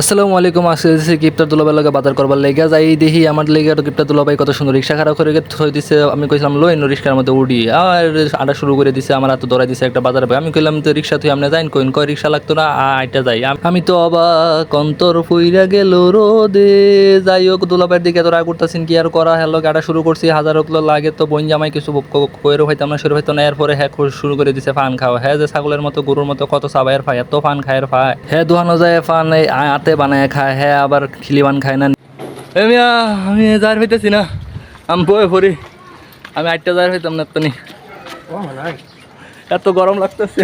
আসসালামু আলাইকুম আসছে কিপটার দুলাবাই লগে বাজার করবার লেগে। যাই দেখি আমার লেগে তো কিপটার দুলাবাই কত সুন্দর, রিক্সা খারাপ করে থই দিছে আমি কইছিলাম, লই নো রিক্সার মধ্যে উড়ি। আর আটা শুরু করে দিছে, আমার হাতে ধরাই দিছে একটা বাজার আমি কইলাম, তো রিক্সা তুই আপনি যাইন কইন, কয় রিক্সা লাগতো না? আইটা যাই। আমি তো অবাক, অন্তর ফুইরা গেল রোদে। যাই হোক দুলাবাইয়ের দিকে তো রাগ করতেছেন কি আর করা? হ্যালো গাড়া শুরু করছি, হাজার হোক লাগে তো বইন জামাই কিছু কইরও হইতাম আমরা শুরু হইতো না। এরপরে হ্যাঁ শুরু করে দিছে, ফান খাওয়া হ্যাঁ যে ছাগলের মতো, গরুর মতো কত সাবাইয়ের ফায় এত ফান খায়ের ফায় হ্যাঁ দোহানো যায় ফান আতে বানায় খায় হ্যাঁ আবার খিলিবান খায় না। মিয়া, আমি যার হইতেছি না। আমি বয়ে পড়ি। আমি আটটা যার হইতাম না তুমি এত গরম লাগতেছে।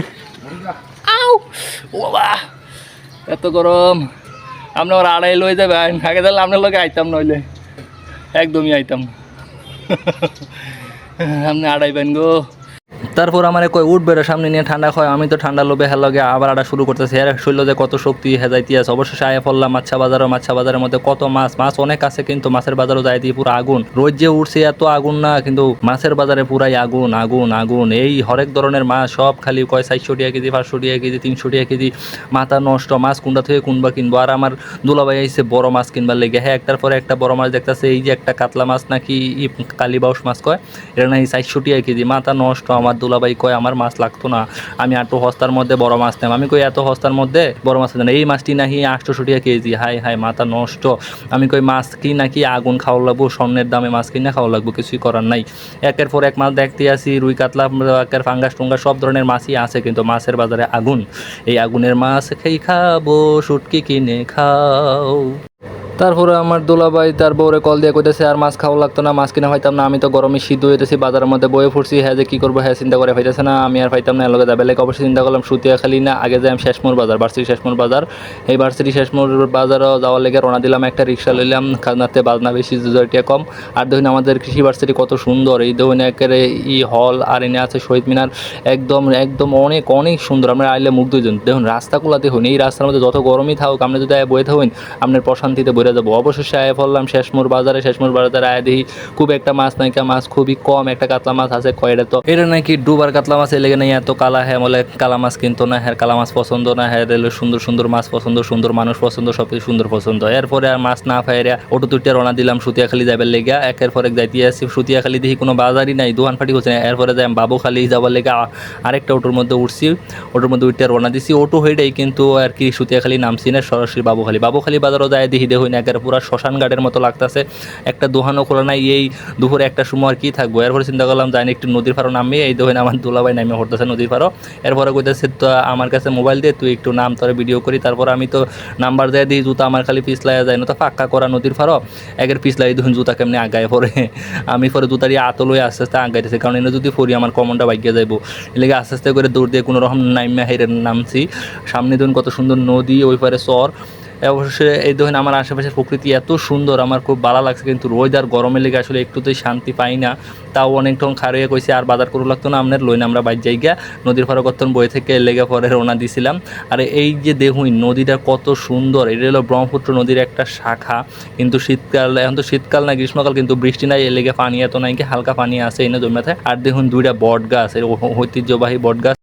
এত গরম। আপনি ওর আড়াই লই যাবেন আগে তাহলে আপনার লোকে আইতাম নইলে। একদমই আইতাম আপনি আডাই আড়াইবেন গো। তারপর আমার কই উঠবে রে সামনে নিয়ে ঠান্ডা হয় আমি তো ঠান্ডা লোভে হেল লগে আবার আটা শুরু করতেছি। এর শৈল যে কত শক্তি হেজাইতি আছে। অবশেষে আয়া পড়লাম মাছা বাজারও মাছা বাজারের মধ্যে কত মাছ। মাছ অনেক আছে কিন্তু মাছের বাজারও যাই দিয়ে পুরো আগুন। রোজ যে উঠছে এত আগুন না, কিন্তু মাছের বাজারে পুরাই আগুন আগুন আগুন। এই হরেক ধরনের মাছ, সব খালি কয় চারশো টাকা কেজি, পাঁচশো টাকা কেজি, তিনশো টাকা কেজি। মাথা নষ্ট মাছ কোনটা থেকে কোনবা কিনবো? আর আমার দুলাভাই আইসে বড় মাছ কিনবার লেগে। হ্যাঁ একটার পরে একটা বড় মাছ দেখতেছে, এই যে একটা কাতলা মাছ নাকি কালীবাউস মাছ কয়, এটা নাকি চারশো টাকা কেজি। মাথা নষ্ট আমার দুলাভাই কয়, আমার মাছ লাগতো না, আমি এত হস্তার মধ্যে বড় মাছ নেব। আমি কই, এত হস্তার মধ্যে বড় মাছ নেব এই মাছটি নাকি আটশোশো টাকা কেজি। হাই হাই মাথা নষ্ট। আমি কই, মাছ কি নাকি আগুন খাওয়া লাগবো, স্বর্ণের দামে মাছ কিনে খাওয়া লাগবো, কিছুই করার নাই। একের পর এক মাছ দেখতে আসি, রুই কাতলা, একের ফাঙ্গাস টুঙ্গাস, সব ধরনের মাছই আছে কিন্তু মাছের বাজারে আগুন। এই আগুনের মাছ খেয়ে খাব, শুটকি কিনে খাও। তারপরে আমার দুলাভাই তার বউরে কল দিয়ে কইতেছে, আর মাছ খাওয়া লাগতো না, মাছ কিনা পাইতাম না, আমি তো গরমে সিদ্ধ হইতেছি বাজারের মধ্যে বয়ে ফুটছি হ্যাঁ যে কী করব হ্যাঁ চিন্তা করে পাইতেছে না, আমি আর পাইতাম না। এর লগে যাবে, লাগে অবশ্যই চিন্তা করলাম, সুতিয়া খালি না, আগে যাই আমি শেষমোর বাজার বার্সিটি শেষমোর বাজার। এই বার্সিটি শেষমোর বাজারও যাওয়ার লেগে রওনা দিলাম, একটা রিক্সা লইলাম, খাজনাতে বাজনা বেশি দুজটিয়া কম। আর দেখুন আমাদের কৃষি ভার্সিটি কত সুন্দর, এই দেখুন একেবারে ই হল আর এনে আছে, শহীদ মিনার, একদম একদম অনেক অনেক সুন্দর, আমরা আইলে মুগ্ধ হইজন দেখুন রাস্তাগুলো দেখুন, এই রাস্তার মধ্যে যত গরমই থাকুক, আমরা যদি বয়ে থাকুন, আপনার প্রশান্তিতে বইরে যাব। অবশেষে আয় পড়লাম শেষমোর বাজারে শেষমোর বাজারে আয় দেখি খুব একটা মাছ নাইকা মাছ খুবই কম, একটা কাতলা মাছ আছে কয়টা তো? এটা নাকি ডুবার কাতলা মাছ এলে নাই এত কালা হ্যাঁ বলে, কালা মাছ কিনতো না হ্যাঁ কালা মাছ পছন্দ না হ্যাঁ রেলের সুন্দর সুন্দর মাছ পছন্দ, সুন্দর মানুষ পছন্দ সব কিছু সুন্দর পছন্দ। এরপরে আর মাছ না ফাইরা অটো দুইটা রওনা দিলাম সুতিয়াখালি যাবার লেগে। একের পর এক যাইতে আসি, সুতিয়াখালি দেখি কোনো বাজারই নাই দোকান ফাটি হচ্ছে না। এরপরে যাই বাবুখালি যাবার লেগে আরেকটা অটোর মধ্যে উঠছি, অটোর মধ্যে উঠতে রওনা দিছি। অটো হইটাই কিন্তু আর কি সুতিয়াখালি নামছি না, সরাসরি বাবুখালি। বাবুখালি বাজারও যায় দেখি, দেখুন একের পুরা শ্মশান ঘাটের মতো লাগতেছে। একটা দোকানও খোলা নাই, এই দুপুরে একটা সময় আর কি থাকব। এরপরে চিন্তা করলাম যাই না একটু নদীর পাড়ো নামি, এই দেখুন আমার দুলাভাই নামে হরতেছে নদীর পাড়ো এরপরে কইতেছে, তো আমার কাছে মোবাইল দিয়ে তুই একটু নাম তোরে ভিডিও করি। তারপর আমি তো নাম্বার দেয় দিই, জুতা আমার খালি পিছলাইয়া যায় না তো পাক্কা করা নদীর পাড়ো একের পিছলাই দেখুন জুতা কেমনি আগায় পরে? আমি পরে জুতারি আতলই আস্তে আস্তে আগাইতেছে, কারণ এনে যদি পরি আমার কমনটা বাইকে যাইবো। এলাকা আস্তে আস্তে করে দৌড় দিয়ে কোনো রকম নাইমা হেরে নামছি। সামনে দেখুন কত সুন্দর নদী, ওই পারে চর। অবশ্যই এই দেখুন আমার আশেপাশের প্রকৃতি এত সুন্দর, আমার খুব ভালো লাগছে কিন্তু আর গরমের লেগে আসলে একটুতেই শান্তি পাই না। তাও অনেক ঠং খারিয়ে কইছে, আর বাজার করু লাগতো না আপনার লইন আমরা বাইর জায়গা নদীর ফারো করতেন বই থেকে লেগে পরে রওনা দিছিলাম। আর এই যে দেখুন নদীটা কত সুন্দর, এটা হলো ব্রহ্মপুত্র নদীর একটা শাখা। কিন্তু শীতকাল, এখন তো শীতকাল না, গ্রীষ্মকাল, কিন্তু বৃষ্টি নাই এর লেগে পানি এত নাই কি, হালকা পানি আছে এনে জমে থাকে আর দেখুন দুইটা বট গাছ ঐতিহ্যবাহী বট গাছ